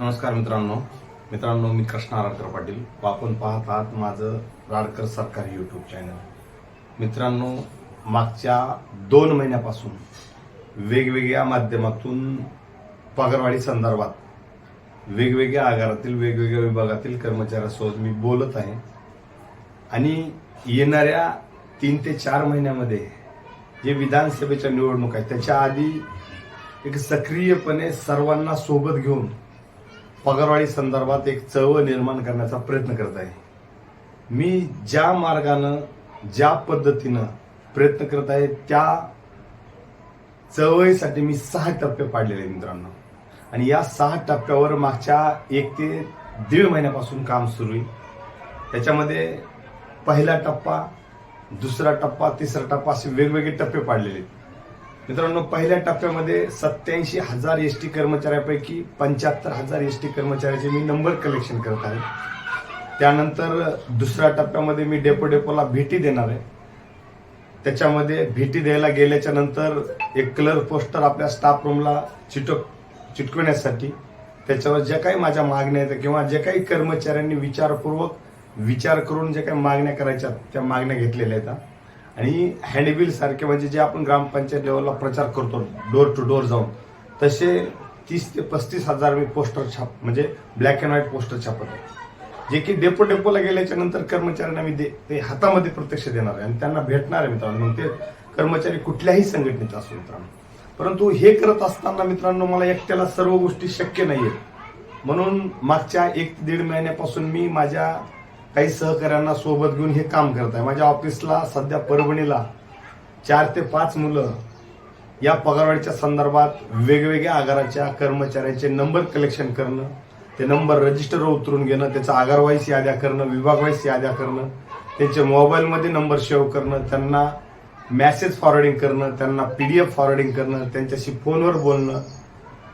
नमस्कार मित्रांनो. मित्रांनो मी कृष्णा आराडकर पाटील. आपण पाहत आहात माझं राडकर सरकारी यूट्यूब चॅनल मित्रांनो मागच्या दोन महिन्यापासून वेगवेगळ्या माध्यमातून पगारवाढी संदर्भात वेगवेगळ्या आगारातील वेगवेगळ्या विभागातील कर्मचाऱ्यासोबत मी बोलत आहे. आणि येणाऱ्या तीन ते चार महिन्यामध्ये जे विधानसभेच्या निवडणूक आहेत त्याच्या आधी एक सक्रियपणे सर्वांना सोबत घेऊन पगारवाढी संदर्भात एक चळवळ निर्माण करण्याचा प्रयत्न करत आहे. मी ज्या मार्गानं ज्या पद्धतीनं प्रयत्न करत आहे त्या चळवळीसाठी मी सहा टप्पे पाडलेले आहेत मित्रांनो. आणि या सहा टप्प्यावर मागच्या एक ते दीड महिन्यापासून काम सुरू आहे. त्याच्यामध्ये पहिला टप्पा दुसरा टप्पा तिसरा टप्पा असे वेगवेगळे टप्पे पाडलेले आहेत. मित्रांनो पहिल्या टप्प्यामध्ये सत्याऐंशी हजार एस टी कर्मचाऱ्यापैकी पंच्याहत्तर हजार एस टी कर्मचाऱ्याचे मी नंबर कलेक्शन करत आहे. त्यानंतर दुसऱ्या टप्प्यामध्ये मी डेपो डेपोला भेटी देणार आहे. त्याच्यामध्ये भेटी द्यायला गेल्याच्यानंतर एक कलर पोस्टर आपल्या स्टाफ रूमला चिटक चिटकवण्यासाठी त्याच्यावर ज्या काही माझ्या मागण्या आहेत किंवा जे काही कर्मचाऱ्यांनी विचारपूर्वक विचार करून जे काही मागण्या करायच्या त्या मागण्या घेतलेल्या आहेत. आणि हँडबिल सारखे म्हणजे जे आपण ग्रामपंचायत लेवलला प्रचार करतो डोर टू डोर जाऊन तसे तीस ते पस्तीस हजार मी पोस्टर छाप म्हणजे ब्लॅक अँड व्हाईट पोस्टर छापत आहे. जे की डेपो डेपोला गेल्याच्यानंतर कर्मचाऱ्यांना मी दे- ते हातामध्ये प्रत्यक्ष देणार आहे आणि त्यांना भेटणार आहे मित्रांनो. मग ते कर्मचारी कुठल्याही संघटनेत असो मित्रांनो. परंतु हे करत असताना मित्रांनो मला एकट्याला सर्व गोष्टी शक्य नाहीयेत म्हणून मागच्या एक ते दीड महिन्यापासून मी माझ्या काही सहकाऱ्यांना सोबत घेऊन हे काम करत आहे माझ्या ऑफिसला सध्या परभणीला चार ते पाच मुलं या पगारवाढीच्या संदर्भात वेगवेगळ्या आगाराच्या कर्मचाऱ्यांचे नंबर कलेक्शन करणं ते नंबर रजिस्टरवर उतरून घेणं त्याचा आगारवाईस याद्या करणं विभागवाईस याद्या करणं त्यांचे मोबाईलमध्ये नंबर सेव्ह करणं त्यांना मॅसेज फॉरवर्डिंग करणं त्यांना पी डी एफ फॉरवर्डिंग करणं त्यांच्याशी फोनवर बोलणं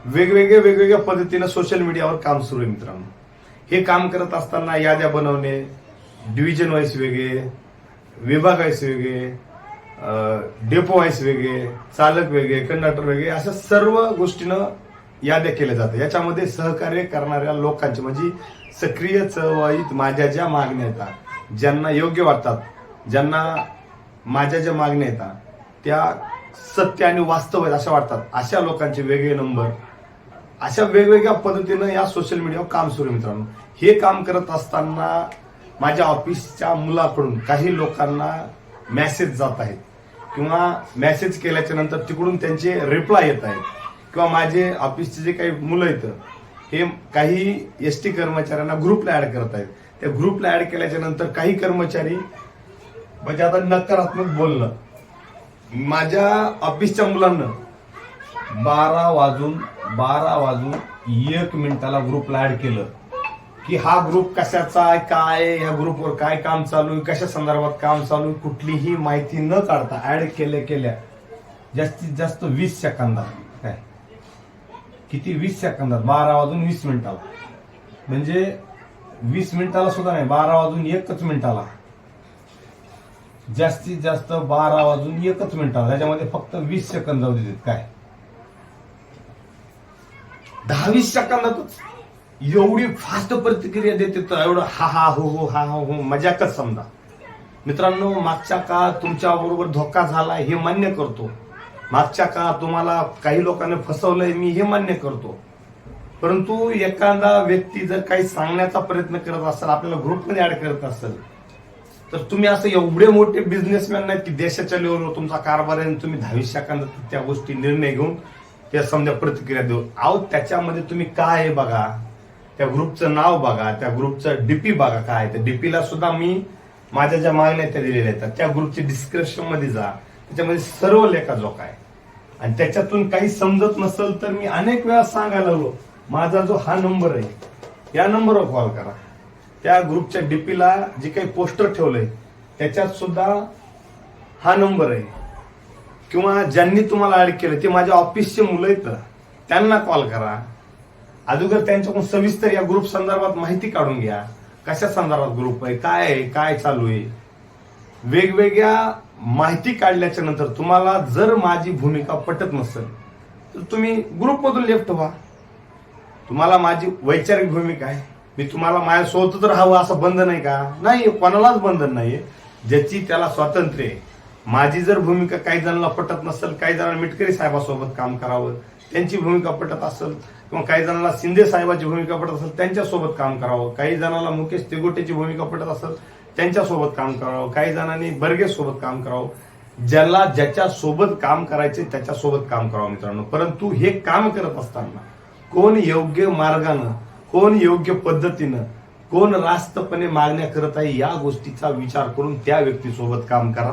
वेगवेगळ्या वेगवेगळ्या पद्धतीनं सोशल मीडियावर काम सुरू आहे मित्रांनो. हे काम करत असताना याद्या बनवणे डिव्हिजन वाईज वेगळे विभाग वाईज वेगळे डेपो वाईज वेगळे चालक वेगळे कंडक्टर वेगळे अशा सर्व गोष्टीनं याद्या केल्या जातात याच्यामध्ये सहकार्य करणाऱ्या लोकांचे म्हणजे सक्रिय चळवळीत माझ्या ज्या मागण्या येतात ज्यांना योग्य वाटतात ज्यांना माझ्या ज्या मागण्या येतात त्या सत्य आणि वास्तव आहेत अशा वाटतात अशा लोकांचे वेगळे नंबर अशा वेगवेगळ्या पद्धतीनं या सोशल मीडियावर काम सुरू मित्रांनो हे काम करत असताना माझ्या ऑफिसच्या मुलाकडून काही लोकांना मेसेज जात आहेत. किंवा मेसेज केल्याच्यानंतर तिकडून त्यांचे रिप्लाय येत आहेत. किंवा माझे ऑफिसचे जे काही मुलं आहेत हे काही एस टी कर्मचाऱ्यांना ग्रुपला ऍड करत आहेत. त्या ग्रुपला ऍड केल्याच्यानंतर काही कर्मचारी म्हणजे आता नकारात्मक बोलणं. माझ्या ऑफिसच्या मुलांना बारा वाजून बारा वाजून एक मिनिटाला ग्रुपला ऍड केलं. की हा ग्रुप कशाचा आहे काय या ग्रुपवर काय काम चालू आहे कशा संदर्भात काम चालू आहे कुठलीही माहिती न काढता ऍड केल्या केल्या जास्तीत जास्त वीस सेकंदात काय? किती? वीस सेकंदात बारा वाजून वीस मिनिटाला. म्हणजे वीस मिनिटाला सुद्धा नाही बारा वाजून एकच मिनिटाला. जास्तीत जास्त बारा वाजून एकच मिनिटाला त्याच्यामध्ये फक्त वीस सेकंद जाऊ देतात काय? दहा वीस सेकंदातच. एवढी फास्ट प्रतिक्रिया देते तर एवढं हा हा हो हो हा हा हो मजाकच समजा. मित्रांनो मागच्या काळात तुमच्या बरोबर धोका झाला हे मान्य करतो. मागच्या काळात तुम्हाला काही लोकांनी फसवलंय मी हे मान्य करतो. परंतु एखादा व्यक्ती जर काही सांगण्याचा प्रयत्न करत असेल आपल्याला ग्रुपमध्ये ऍड करत असेल तर तुम्ही असं एवढे मोठे बिझनेसमॅन नाहीत की देशाच्या लेवलवर तुमचा कारभार आहे तुम्ही दहावीस सेकंदात त्या गोष्टी निर्णय घेऊन त्या समजा प्रतिक्रिया देऊ अहो त्याच्यामध्ये तुम्ही काय आहे बघा? त्या ग्रुपचं नाव बघा त्या ग्रुपचं डीपी बघा काय. त्या डीपीला सुद्धा मी माझ्या ज्या मागण्या त्या दिलेल्या आहेत. त्या ग्रुपची डिस्क्रिप्शनमध्ये जा. त्याच्यामध्ये सर्व लेखाजोखा आहे आणि त्याच्यातून काही समजत नसेल तर मी अनेक वेळा सांगायला लागलो माझा जो हा नंबर आहे या नंबरवर कॉल करा. त्या ग्रुपच्या डीपीला जे काही पोस्टर ठेवलंय त्याच्यात सुद्धा हा नंबर आहे. किंवा ज्यांनी तुम्हाला ऍड केलं ते माझ्या ऑफिसचे मुलं आहेत त्यांना कॉल करा. अगोदर त्यांच्याकडून सविस्तर या ग्रुप संदर्भात माहिती काढून घ्या. कशा संदर्भात ग्रुप आहे? काय आहे? काय चालू आहे? वेगवेगळ्या माहिती काढल्याच्या नंतर तुम्हाला जर माझी भूमिका पटत नसेल तर तुम्ही ग्रुपमधून लेफ्ट व्हा. तुम्हाला माझी वैचारिक भूमिका आहे. मी तुम्हाला माझ्यासोबतच राहावं असं बंधन आहे का? नाही कोणालाच बंधन नाहीये. ज्याची त्याला स्वातंत्र्य आहे. माझी जर भूमिका काही जणांना पटत नसेल काही जणांना मिटकरी साहेबासोबत काम करावं त्यांची भूमिका पटत असेल किंवा काही जणांना शिंदे साहेबाची भूमिका पटत असेल त्यांच्यासोबत काम करावं. काही जणांना मुकेश तिगोटेची भूमिका पटत असेल त्यांच्यासोबत काम करावं. काही जणांनी बर्गे सोबत काम करावं. ज्याला ज्याच्या सोबत काम करायचे त्याच्यासोबत काम करावं मित्रांनो. परंतु हे काम करत असताना कोण योग्य मार्गानं कोण योग्य पद्धतीनं कोण रास्तपणे मागण्या करत आहे या गोष्टीचा विचार करून त्या व्यक्तीसोबत काम करा.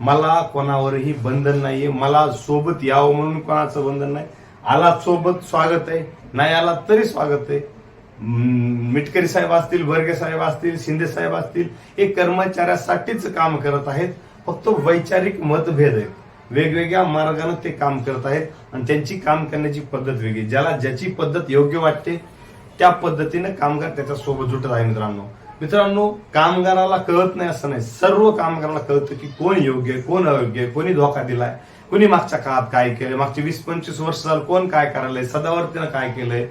मला कोणावरही बंधन नाहीये. मला सोबत यावं म्हणून कोणाचं बंधन नाही. आला सोबत स्वागत आहे. नाही आला तरी स्वागत आहे. मिटकरी साहेब असतील बर्गे साहेब असतील शिंदे साहेब असतील हे कर्मचाऱ्यासाठीच काम करत आहेत. फक्त वैचारिक मतभेद आहेत. वेगवेगळ्या मार्गाने ते काम करत आहेत आणि त्यांची काम करण्याची पद्धत वेगळी. ज्याला ज्याची पद्धत योग्य वाटते त्या पद्धतीने कामगार त्याच्या सोबत जुटत आहे मित्रांनो. मित्रांनो कामगाराला कळत नाही असं नाही. सर्व कामगाराला कळतं की कोण योग्य आहे कोण अयोग्य आहे कोणी धोका दिलाय. कुणी मागच्या काळात काय केलंय? मागचे वीस पंचवीस वर्ष झालं कोण काय करायलंय? सदावर्तीनं काय केलंय?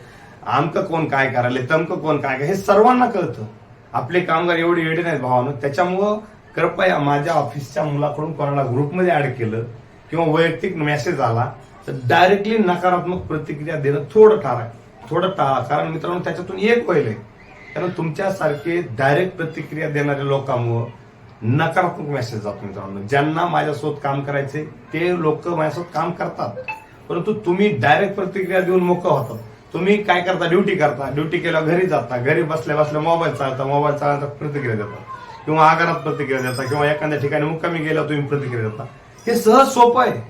आमकं कोण काय करायलंय? तमकं कोण काय हे सर्वांना कळतं. आपले कामगार एवढे येडे नाहीत भावानं. त्याच्यामुळं कृपया माझ्या ऑफिसच्या मुलाकडून कोणाला ग्रुपमध्ये ऍड केलं किंवा वैयक्तिक मेसेज आला तर डायरेक्टली नकारात्मक प्रतिक्रिया देणं थोडं टाळा थोडं टाळा कारण मित्रांनो त्याच्यातून एक होईल कारण तुमच्यासारखे डायरेक्ट प्रतिक्रिया देणाऱ्या लोकांमुळं नकारात्मक मेसेज जातो मित्रांनो. ज्यांना माझ्यासोबत काम करायचे ते लोक माझ्यासोबत काम करतात. परंतु तुम्ही डायरेक्ट प्रतिक्रिया देऊन मोकळं होतात तुम्ही काय करता? ड्युटी करता. ड्युटी केल्यावर घरी जाता. घरी बसल्या बसल्या मोबाईल चालता मोबाईल चालता प्रतिक्रिया देता. किंवा आगारात प्रतिक्रिया देता. किंवा एखाद्या ठिकाणी मुक्कामी गेल्यावर तुम्ही प्रतिक्रिया देता. हे सहज सोपं आहे.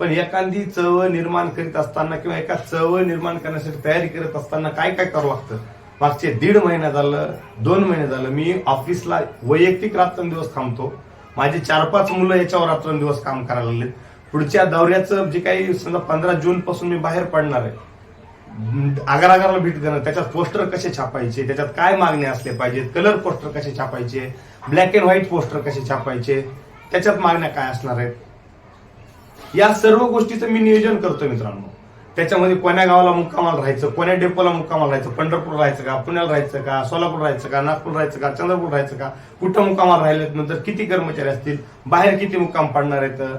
पण एखादी चळवळ निर्माण करीत असताना किंवा एका चळवळ निर्माण करण्यासाठी तयारी करत असताना काय काय करावं लागतं? मागचे दीड महिने झालं दोन महिने झालं मी ऑफिसला वैयक्तिक रात्रंदिवस थांबतो. माझे चार पाच मुलं याच्यावर रात्रंदिवस काम करायला लागलेत. पुढच्या दौऱ्याचं जे काही समजा पंधरा जून पासून मी बाहेर पडणार आहे आगार आगाराला भेट देणार त्याच्यात पोस्टर कसे छापायचे त्याच्यात काय मागणे असले पाहिजेत कलर पोस्टर कसे छापायचे ब्लॅक अँड व्हाईट पोस्टर कसे छापायचे त्याच्यात मागण्या काय असणार आहेत? या सर्व गोष्टीचं मी नियोजन करतो मित्रांनो. त्याच्यामध्ये कोण्या गावाला मुक्कामाला राहायचं कोण्या डेपोला मुक्कामाला राहायचं पंढरपूर राहायचं का पुण्याला राहायचं का सोलापूर राहायचं का नागपूर राहायचं का चंद्रपूर राहायचं का कुठं मुक्कामाला राहिलेत नंतर किती कर्मचारी असतील बाहेर किती मुक्काम पडणार आहेत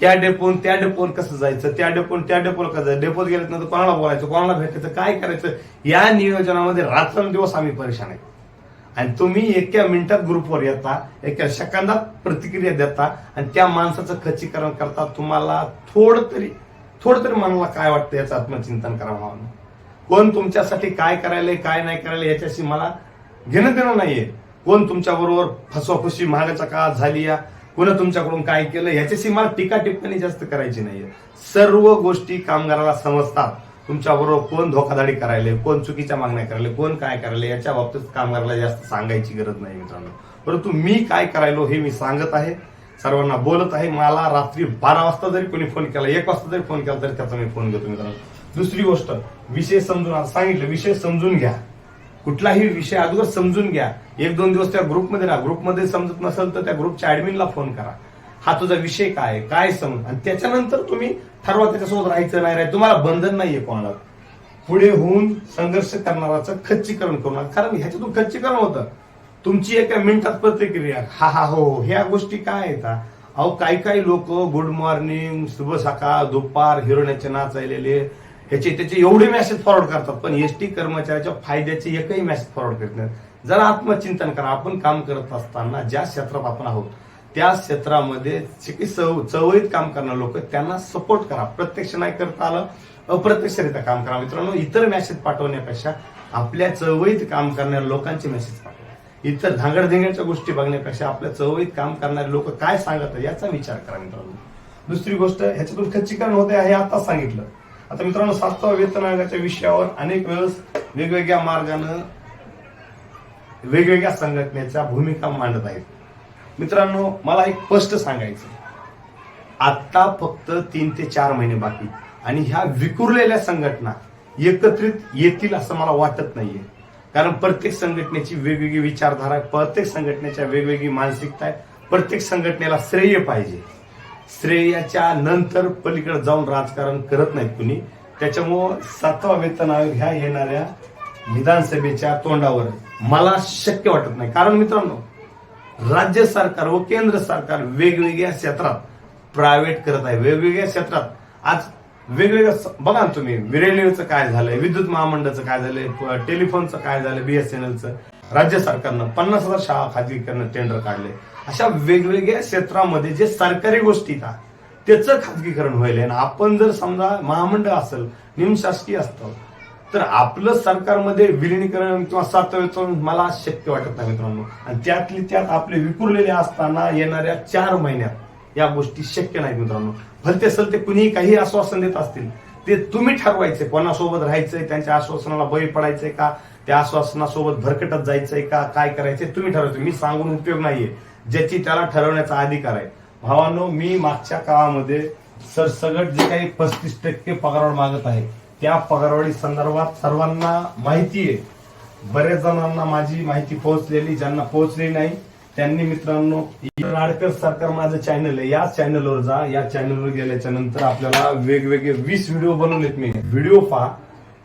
त्या डेपोन त्या डेपोन कसं जायचं त्या डेपोन त्या डेपोला कसं जायचं डेपोत गेल्यानंतर कोणाला बोलायचं कोणाला भेटायचं काय करायचं या नियोजनामध्ये रात्रंदिवस आम्ही परेशान आहे. आणि तुम्ही एका मिनिटात ग्रुपवर येता एका सेकंदात प्रतिक्रिया देता आणि त्या माणसाचं खच्चीकरण करता तुम्हाला थोडं तरी थोडं तरी मनाला काय वाटतं याचं आत्मचिंतन करावं म्हणून कोण तुमच्यासाठी काय करायला काय नाही करायला याच्याशी मला घेणं देणं नाहीये. कोण तुमच्याबरोबर फसवाफुशी फसवाफसवी काळ झाली या कोण तुमच्याकडून काय केलं याच्याशी मला टीका टिप्पणी जास्त करायची नाहीये. सर्व गोष्टी कामगाराला समजतात. तुमच्याबरोबर कोण धोकाधडी करायले कोण चुकीच्या मागण्या करायले कोण काय करायले याच्या बाबतीत कामगाराला जास्त सांगायची गरज नाही मित्रांनो. परंतु मी काय करायलो हे मी सांगत आहे. सर्वांना बोलत आहे. मला रात्री बारा वाजता जरी कोणी फोन केला एक वाजता जरी फोन केला तरी त्याचा मी फोन घेतो मित्रांनो. दुसरी गोष्ट विषय समजून आता सांगितलं विषय समजून घ्या. कुठलाही विषय अगोदर समजून घ्या. एक दोन दिवस त्या ग्रुपमध्ये राहा. ग्रुपमध्ये समजत नसेल तर त्या ग्रुपच्या ऍडमिनला फोन करा. हा तुझा विषय काय काय समज? आणि त्याच्यानंतर तुम्ही ठरवा त्याच्यासोबत राहायचं नाही राहायचं. तुम्हाला बंधन नाहीये कोणाला. पुढे होऊन संघर्ष करणाराचं खच्चीकरण करू नका. कारण ह्याच्यातून खच्चीकरण होतं. तुमची एका मिनिटात प्रतिक्रिया. हा हा हो हो ह्या गोष्टी काय आहेत अहो काही काही लोक गुड मॉर्निंग शुभ सकाळ दुपार हिरोण्याचे नाचायलेले ह्याचे त्याचे एवढे मेसेज फॉरवर्ड करतात पण एस टी कर्मचाऱ्याच्या फायद्याचे एकही मेसेज फॉरवर्ड करत नाहीत. जरा आत्मचिंतन करा. आपण काम करत असताना ज्या क्षेत्रात आपण आहोत त्या क्षेत्रामध्ये जे चव चवळीत काम करणारे लोक त्यांना सपोर्ट करा. प्रत्यक्ष नाही करता आलं अप्रत्यक्षरित्या काम करा. मित्रांनो इतर मेसेज पाठवण्यापेक्षा आपल्या चवळीत काम करणाऱ्या लोकांचे मेसेज पाठवा इतर धांगडधिंगडच्या गोष्टी बघण्यापेक्षा आपल्या चळवळीत काम करणारे लोक काय सांगत याचा विचार करा मित्रांनो. दुसरी गोष्ट ह्याच्यातून खच्चीकरण होते हे आता सांगितलं. आता मित्रांनो सातवा वेतन आयोगाच्या विषयावर अनेक वेळेस वेगवेगळ्या मार्गानं वेगवेगळ्या संघटनेच्या भूमिका मांडत आहेत. मित्रांनो मला एक स्पष्ट सांगायचं आता फक्त तीन ते चार महिने बाकी आणि ह्या विखुरलेल्या संघटना एकत्रित येतील असं मला वाटत नाहीये. कारण प्रत्येक संघटनेची वेगवेगळी विचारधारा आहे प्रत्येक संघटनेच्या वेगवेगळी मानसिकता आहे. प्रत्येक संघटनेला श्रेय पाहिजे. श्रेयाच्या नंतर पलीकडे जाऊन राजकारण करत नाहीत कुणी. त्याच्यामुळं सातवा वेतन आयोग ह्या येणाऱ्या विधानसभेच्या तोंडावर मला शक्य वाटत नाही. कारण मित्रांनो राज्य सरकार व केंद्र सरकार वेगवेगळ्या क्षेत्रात प्रायव्हेट करत आहे. वेगवेगळ्या क्षेत्रात. आज वेगवेगळ्या बघा ना तुम्ही रेल्वेचं काय झालंय विद्युत महामंडळाचं काय झालंय टेलिफोनचं काय झालं बीएसएनएलचं राज्य सरकारनं पन्नास हजार शाळा खाजगीकरण टेंडर काढले. अशा वेगवेगळ्या क्षेत्रामध्ये जे सरकारी गोष्टी आहेत, त्याचं खाजगीकरण व्हायला आणि आपण जर समजा महामंडळ असेल निमशासकीय असतं तर आपलं सरकारमध्ये विलिनीकरण किंवा सातव्याचं मला शक्य वाटत नाही मित्रांनो. आणि त्यातली त्यात आपले विखुरलेले असताना येणाऱ्या चार महिन्यात या गोष्टी शक्य नाहीत मित्रांनो. भलते असेल ते कुणीही काही आश्वासन देत असतील ते तुम्ही ठरवायचे कोणासोबत राहायचंय त्यांच्या आश्वासनाला बळी पडायचंय का त्या आश्वासनासोबत भरकटत जायचंय का काय करायचंय तुम्ही ठरवायचं. मी सांगून उपयोग नाहीये. ज्याची त्याला ठरवण्याचा अधिकार आहे. भावांनो मी मागच्या काळामध्ये सरसगट जे काही पस्तीस टक्के पगारवाढ मागत आहे त्या पगारवाढी संदर्भात सर्वांना माहिती आहे. बऱ्याच जणांना माझी माहिती पोहोचलेली ज्यांना पोहोचली नाही त्यांनी मित्रांनो नाडकर सरकार माझं चॅनल आहे. या चॅनलवर जा. या चॅनलवर गेल्याच्यानंतर आपल्याला वेगवेगळे वीस व्हिडिओ बनवलेत मी. व्हिडिओ पहा.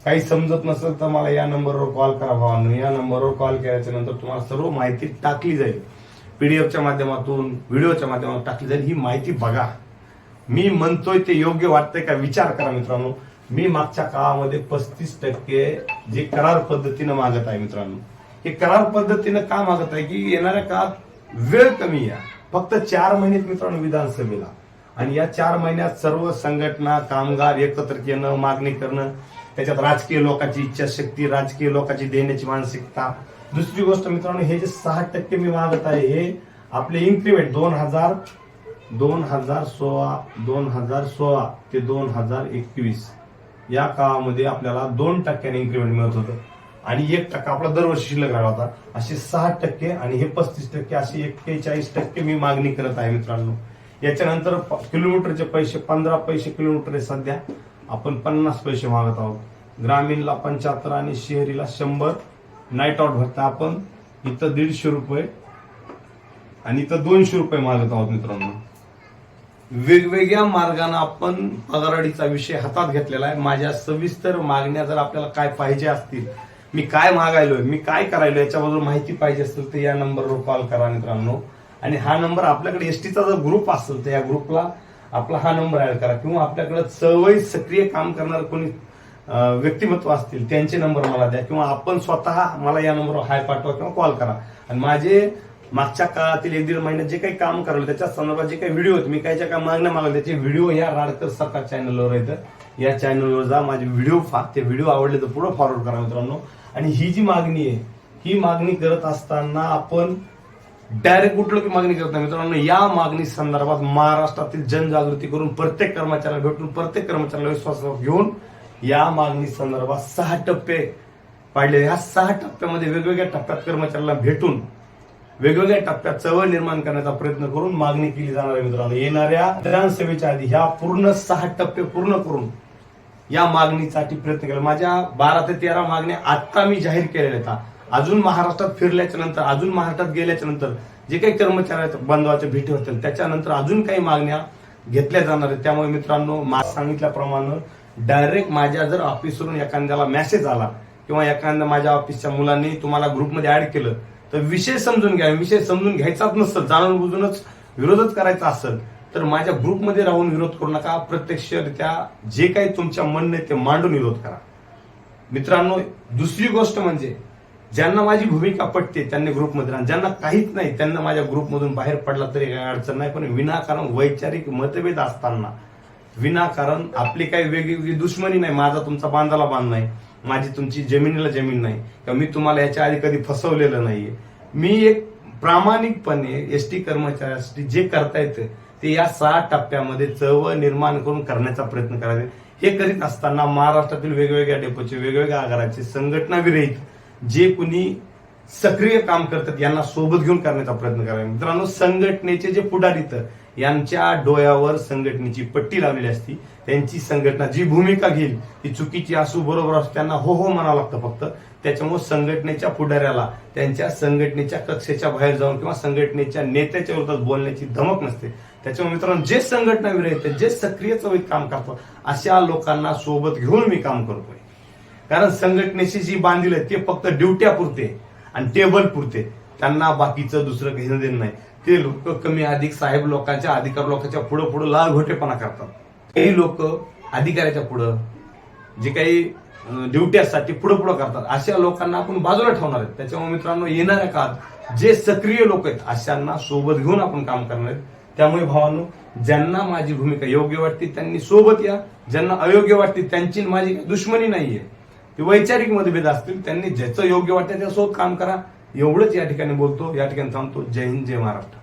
काही समजत नसेल तर मला या नंबरवर कॉल करा भावांनो. या नंबरवर कॉल केल्याच्यानंतर तुम्हाला सर्व माहिती टाकली जाईल. पीडीएफच्या माध्यमातून व्हिडिओच्या माध्यमातून टाकली जाईल. ही माहिती बघा. मी म्हणतोय ते योग्य वाटतंय का? विचार करा मित्रांनो. मी मागच्या काळामध्ये पस्तीस टक्के जे करार पद्धतीनं मागत आहे मित्रांनो. हे करार पद्धतीनं का मागत आहे की येणाऱ्या काळात वेळ कमी या. फक्त चार महिन्यात मित्रांनो विधानसभेला. आणि या चार महिन्यात सर्व संघटना कामगार एकत्र येणं मागणी करणं त्याच्यात राजकीय लोकांची इच्छाशक्ती राजकीय लोकांची देण्याची मानसिकता. दुसरी गोष्ट मित्रांनो हे जे सहा टक्के मी मागत आहे हे आपले इन्क्रीमेंट दोन हजार दोन हजार सोळा दोन हजार सोळा ते दोन हजार एकवीस. या काळामध्ये आपल्याला दोन टक्क्याने इन्क्रीमेंट मिळत होतं. आणि एक टक्का आपला दरवर्षी शिल्लक राहिला होता. असे सहा टक्के आणि हे पस्तीस टक्के असे एक्केचाळीस टक्के मी मागणी करत आहे मित्रांनो. याच्यानंतर किलोमीटरचे पैसे पंधरा पैसे किलोमीटर आहे सध्या. आपण पन्नास पैसे मागत आहोत. ग्रामीणला पंच्याहत्तर आणि शहरीला शंभर. नाईट आउट भरता आपण. इथं दीडशे रुपये आणि इथं दोनशे रुपये मागत आहोत मित्रांनो. वेगवेगळ्या मार्गाने आपण पगारवाढीचा विषय हातात घेतलेला आहे. माझ्या सविस्तर मागण्या जर आपल्याला काय पाहिजे असतील मी काय मागायलोय मी काय करायलो याच्याबद्दल माहिती पाहिजे असेल तर या नंबरवर कॉल करा मित्रांनो. आणि हा नंबर आपल्याकडे एसटीचा जर ग्रुप असेल तर या ग्रुपला आपला हा नंबर ऍड करा. किंवा आपल्याकडे चळवळी सक्रिय काम करणारं कोणी व्यक्तिमत्व असतील त्यांचे नंबर मला द्या. किंवा आपण स्वतः मला या नंबरवर हाय पाठवा किंवा कॉल करा. आणि माझे मागच्या काळातील एक दीड महिन्यात जे काही काम करायला त्याच्या संदर्भात जे काही व्हिडिओ आहेत मी काय ज्या काय मागण्या मागल्या त्याचे व्हिडिओ या राडकर सरकार चॅनलवर येतं या चॅनलवर जा माझे व्हिडिओ फा ते व्हिडिओ आवडले तर पुढे फॉरवर्ड करा मित्रांनो. आणि ही जी मागणी आहे ही मागणी करत असताना आपण डायरेक्ट कुठलं की मागणी करत नाही. मित्रांनो या मागणी संदर्भात महाराष्ट्रातील जनजागृती करून प्रत्येक कर्मचाऱ्याला भेटून प्रत्येक कर्मचाऱ्याला विश्वास घेऊन या मागणी संदर्भात सहा टप्पे पाडले ह्या सहा टप्प्यामध्ये वेगवेगळ्या टप्प्यात कर्मचाऱ्याला भेटून वेगवेगळ्या टप्प्यात चळवळ निर्माण करण्याचा प्रयत्न करून मागणी केली जाणार आहे मित्रांनो. येणाऱ्या विधानसभेच्या आधी ह्या पूर्ण सहा टप्पे पूर्ण करून या मागणीसाठी प्रयत्न केला. माझ्या बारा ते तेरा मागण्या आत्ता मी जाहीर केलेल्या आहेत. अजून महाराष्ट्रात फिरल्याच्या नंतर अजून महाराष्ट्रात गेल्याच्यानंतर जे काही कर्मचारी बांधवाच्या भेटी होतील त्याच्यानंतर अजून काही मागण्या घेतल्या जाणार आहेत. त्यामुळे मित्रांनो मा सांगितल्याप्रमाणे डायरेक्ट माझ्या जर ऑफिसवरून एखाद्याला मेसेज आला किंवा एखाद्या माझ्या ऑफिसच्या मुलांनी तुम्हाला ग्रुपमध्ये ऍड केलं तर विषय समजून घ्या. विषय समजून घ्यायचाच नसतं. जाणून बुजूनच विरोधच करायचा असेल तर माझ्या ग्रुपमध्ये राहून विरोध करू नका. प्रत्यक्षरित्या जे काही तुमच्या म्हणणं आहे ते मांडून विरोध करा. मित्रांनो दुसरी गोष्ट म्हणजे ज्यांना माझी भूमिका पटते त्यांनी ग्रुपमध्ये राहा. ज्यांना काहीच नाही त्यांना माझ्या ग्रुपमधून बाहेर पडला तरी काही अडचण नाही. पण विनाकारण वैचारिक मतभेद असताना विनाकारण आपली काही वेगळी दुश्मनी नाही. माझा तुमचा बांधाला बांध नाही. माझी तुमची जमिनीला जमीन नाही. किंवा मी तुम्हाला याच्या आधी कधी फसवलेलं नाहीये. मी एक प्रामाणिकपणे एस टी कर्मचाऱ्यासाठी जे करता येतं ते या सहा टप्प्यामध्ये चळवळ निर्माण करून करण्याचा प्रयत्न करावे हे करीत असताना महाराष्ट्रातील वेगवेगळ्या डेपोचे वेगवेगळ्या आगाराचे संघटना विरहित जे कुणी सक्रिय काम करतात यांना सोबत घेऊन करण्याचा प्रयत्न करावे मित्रांनो संघटनेचे जे पुढारी यांच्या डोळ्यावर संघटनेची पट्टी लावलेली असती. त्यांची संघटना जी भूमिका घेईल ती चुकीची असू बरोबर असू त्यांना हो हो म्हणावं लागतं फक्त. त्याच्यामुळे संघटनेच्या पुढाऱ्याला त्यांच्या संघटनेच्या कक्षेच्या बाहेर जाऊन किंवा संघटनेच्या नेत्याच्या विरोधात बोलण्याची धमक नसते. त्याच्यामुळे मित्रांनो जे संघटना आहेत जे सक्रिय चवीत काम करतात अशा लोकांना सोबत घेऊन मी काम करतोय. कारण संघटनेशी जी बांधील आहे ते फक्त ड्युट्या पुरते आणि टेबल पुरते. त्यांना बाकीचं दुसरं काही देणं नाही. ते लोक कमी अधिक साहेब लोकांच्या अधिकार लोकांच्या पुढं पुढं लाल घोटेपणा करतात. काही लोक अधिकाऱ्याच्या पुढं जे काही ड्युट्यासाठी पुढं पुढं करतात. अशा लोकांना आपण बाजूला ठेवणार आहेत. त्याच्यामुळे मित्रांनो येणाऱ्या काळात जे सक्रिय लोक आहेत अशांना सोबत घेऊन आपण काम करणार आहेत. त्यामुळे भावांनो ज्यांना माझी भूमिका योग्य वाटते त्यांनी सोबत या. ज्यांना अयोग्य वाटते त्यांची माझी दुश्मनी नाहीये. ते वैचारिक मतभेद असतील त्यांनी ज्याचं योग्य वाटतं त्यासोबत काम करा. एवढंच या ठिकाणी बोलतो. या ठिकाणी थांबतो. जय हिंद जय महाराष्ट्र.